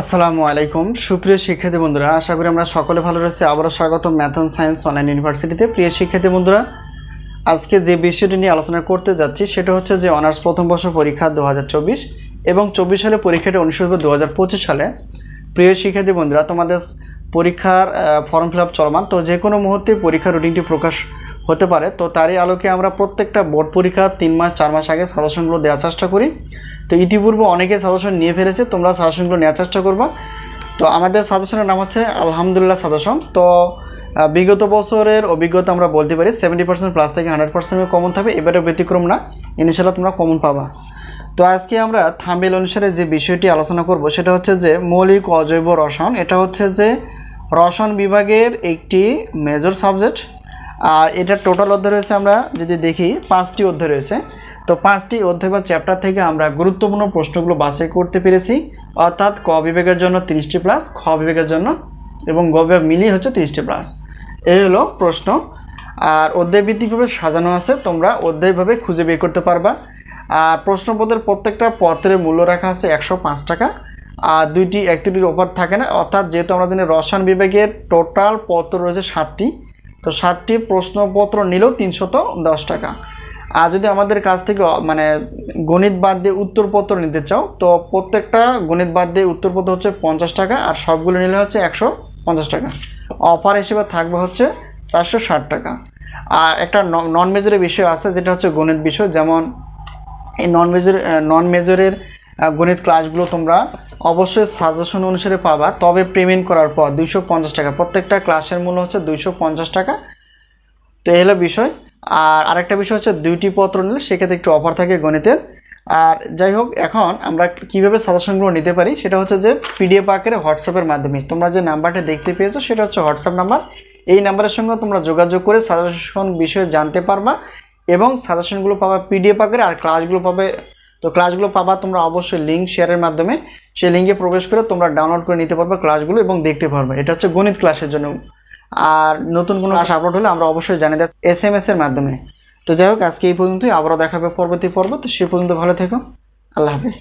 আসসালামু আলাইকুম। সুপ্রিয় শিক্ষার্থী বন্ধুরা, আশা করি আমরা সকলে ভালো রয়েছি। আবারও স্বাগত ম্যাথ অ্যান্ড সায়েন্স অনলাইন ইউনিভার্সিটিতে। প্রিয় শিক্ষার্থী বন্ধুরা, আজকে যে বিষয়টি নিয়ে আলোচনা করতে যাচ্ছি, সেটা হচ্ছে যে অনার্স প্রথম বর্ষ পরীক্ষা দু হাজার চব্বিশ এবং চব্বিশ সালে পরীক্ষাটি অনুষ্ঠিত হবে দু সালে। প্রিয় শিক্ষার্থী বন্ধুরা, তোমাদের পরীক্ষার ফর্ম ফিল আপ চলমান। তো যে কোনো মুহূর্তে পরীক্ষার রুটিনটি প্রকাশ হতে পারে। তো তারই আলোকে আমরা প্রত্যেকটা বোর্ড পরীক্ষা তিন মাস, চার মাস আগে সাজেশনগুলো দেওয়ার চেষ্টা করি। তো ইতিপূর্বে অনেকে সাজেশন নিয়ে ফেলেছে, তোমরা সাজেশনগুলো নেওয়ার চেষ্টা করবা। তো আমাদের সাজেশনের নাম হচ্ছে, আলহামদুলিল্লাহ সাজেশন তো বিগত বছরের অভিজ্ঞতা আমরা বলতে পারি সেভেন্টি পার্সেন্ট প্লাস থেকে হান্ড্রেড পার্সেন্ট কমন থাকবে, এবারে ব্যতিক্রম না ইনশাল্লাহ তোমরা কমন পাবা। তো আজকে আমরা থাম্বেল অনুসারে যে বিষয়টি আলোচনা করব, সেটা হচ্ছে যে মৌলিক অজৈব রসায়ন। এটা হচ্ছে যে রসায়ন বিভাগের একটি মেজর সাবজেক্ট আর এটা টোটাল অধ্যায় রয়েছে আমরা যদি দেখি, পাঁচটি অধ্যায় রয়েছে। তো পাঁচটি অধ্যায় বা চ্যাপ্টার থেকে আমরা গুরুত্বপূর্ণ প্রশ্নগুলো বাছাই করতে পেরেছি। অর্থাৎ ক বিভাগের জন্য তিরিশটি প্লাস খ বিভাগের জন্য এবং গ বিভাগ মিলিয়ে হচ্ছে তিরিশটি প্লাস এই হলো প্রশ্ন। আর অধ্যায়ভিত্তিকভাবে সাজানো আছে, তোমরা অধ্যায়ভাবে খুঁজে বের করতে পারবা। আর প্রশ্নপত্রের প্রত্যেকটা পত্রের মূল্য রাখা আছে একশো পাঁচ টাকা। আর দুইটি অ্যাক্টিভিটির অফার থাকে না। অর্থাৎ যেহেতু আমরা জানি রসায়ন বিভাগের টোটাল পত্র রয়েছে সাতটি তো সাতটি প্রশ্নপত্র নিলেও তিনশত দশ টাকা। আর যদি আমাদের কাছ থেকে মানে গণিত বাদ দিয়ে উত্তরপত্র নিতে চাও, তো প্রত্যেকটা গণিত বাদ দিয়ে উত্তরপত্র হচ্ছে পঞ্চাশ টাকা, আর সবগুলো নিলে হচ্ছে একশো পঞ্চাশ টাকা। অফার হিসেবে থাকবে হচ্ছে চারশো ষাট টাকা। আর একটা নন মেজরের বিষয় আছে, যেটা হচ্ছে গণিত বিষয়, যেমন এই নন মেজর নন মেজরের গণিত ক্লাসগুলো তোমরা অবশ্যই সাজেশন অনুসারে পাবা। তবে পেমেন্ট করার পর দুইশো পঞ্চাশ টাকা। প্রত্যেকটা ক্লাসের মূল্য হচ্ছে দুইশো পঞ্চাশ টাকা। তো এই হলো বিষয়। আর আরেকটা বিষয় হচ্ছে দুইটি পত্র নিলে সেক্ষেত্রে একটু অফার থাকে গণিতের। আর যাই হোক, এখন আমরা কীভাবে সাজেশনগুলো নিতে পারি, সেটা হচ্ছে যে পিডিএফ আকারে হোয়াটসঅ্যাপের মাধ্যমে। তোমরা যে নাম্বারটা দেখতে পেয়েছ, সেটা হচ্ছে হোয়াটসঅ্যাপ নাম্বার। এই নাম্বারের সঙ্গে তোমরা যোগাযোগ করে সাজেশন বিষয়ে জানতে পারবা এবং সাজেশনগুলো পাবা পিডিএফ আকারে, আর ক্লাসগুলো পাবে তো ক্লাসগুলো পাবা, তোমরা অবশ্যই লিঙ্ক শেয়ারের মাধ্যমে। সেই লিঙ্কে প্রবেশ করে তোমরা ডাউনলোড করে নিতে পারবে ক্লাসগুলো এবং দেখতে পারবে। এটা হচ্ছে গণিত ক্লাসের জন্য। আর নতুন কোনো ক্লাস আপলোড হলে আমরা অবশ্যই জানিয়ে দেব এস এম এর মাধ্যমে। তো যাই হোক, আজকে এই পর্যন্তই। আবারও দেখাবে পরবর্তী পর্ব। তো সে পর্যন্ত ভালো থেকো। আল্লাহ হাফিজ।